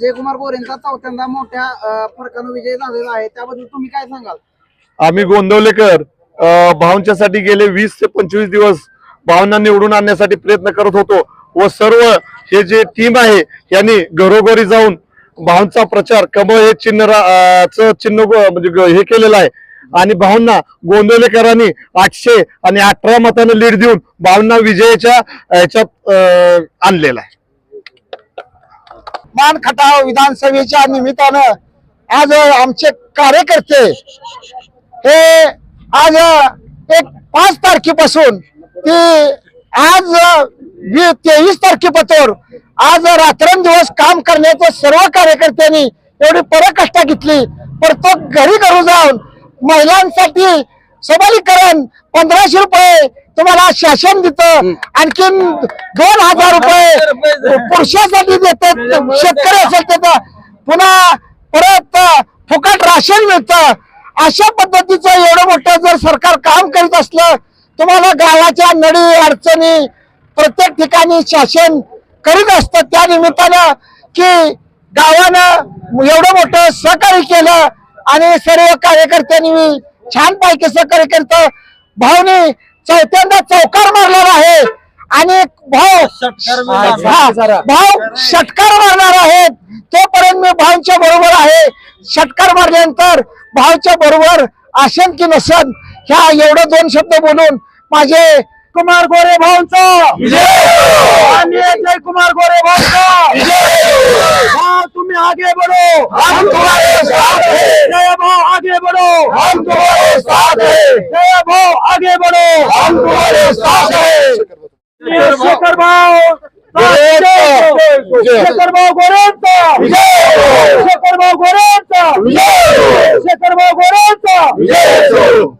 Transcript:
जयकुमार गोरेंचा चौथ्यांदा मोठ्या फरकानं विजय झालेला आहे. त्याबद्दल तुम्ही काय सांगाल? आम्ही गोंदवलेकर अ, भाऊंच्यासाठी गेले वीस ते पंचवीस दिवस भावना निवडून आणण्यासाठी प्रयत्न करत होतो व सर्व हे जे टीम आहे यांनी घरोघरी जाऊन भाऊंचा प्रचार कमळ हे चिन्ह चिन्ह म्हणजे हे केलेलं आहे. आणि भाऊंना गोंदवलेकरांनी आठशे आणि अठरा मतानं लीड देऊन भावना विजयाच्या ह्याच्यात आणलेला आहे. मान खटाव विधानसभेच्या निमित्तानं आज आमचे कार्यकर्ते हे आज एक पाच तारखेपासून ते आज तेवीस तारखेपासून आज रात्रंदिवस काम करण्याचं सर्व कार्यकर्त्यांनी एवढी परकष्टा घेतली. प्रत्येक घरी घरू जाऊन महिलांसाठी सबलीकरण पंधराशे रुपये तुम्हाला शासन देतं. आणखीन दोन हजार रुपये पुरुषासाठी देतात शेतकरी असेल त्याचा पुन्हा परत फुकट राशन मिळतं. अशा पद्धतीचं एवढं मोठं जर सरकार काम करीत असलं तुम्हाला गावाच्या नडी अडचणी प्रत्येक ठिकाणी शासन करीत असतं. त्या निमित्तानं की गावानं एवढं मोठं सहकार्य केलं आणि सर्व कार्यकर्त्यांनी छान पैकी सहकार्य केलं. भाऊनी चौथ्यांदा चौकार मारलेला आहे. आणि भाऊ भाऊ षटकार मारणार आहेत तोपर्यंत मी भाऊंच्या बरोबर आहे. षटकार मारल्यानंतर भाऊच्या बरोबर आसन की नसन ह्या एवढं दोन शब्द बोलून माझे कुमार गोरे भाऊंचा. जय कुमार गोरे भाऊंचा. भाऊ तुम्ही आगे बढ़ो. जय भाऊ आगे बढ़ो. ¡Vamos a ver! ¡Anguaremos! ¡Vamos! ¡Vamos! ¡Vamos! ¡Vamos! ¡Vamos! ¡Vamos! ¡Vamos! ¡Vamos! ¡Vamos! ¡Vamos! ¡Vamos! ¡Vamos! ¡Vamos! ¡Vamos!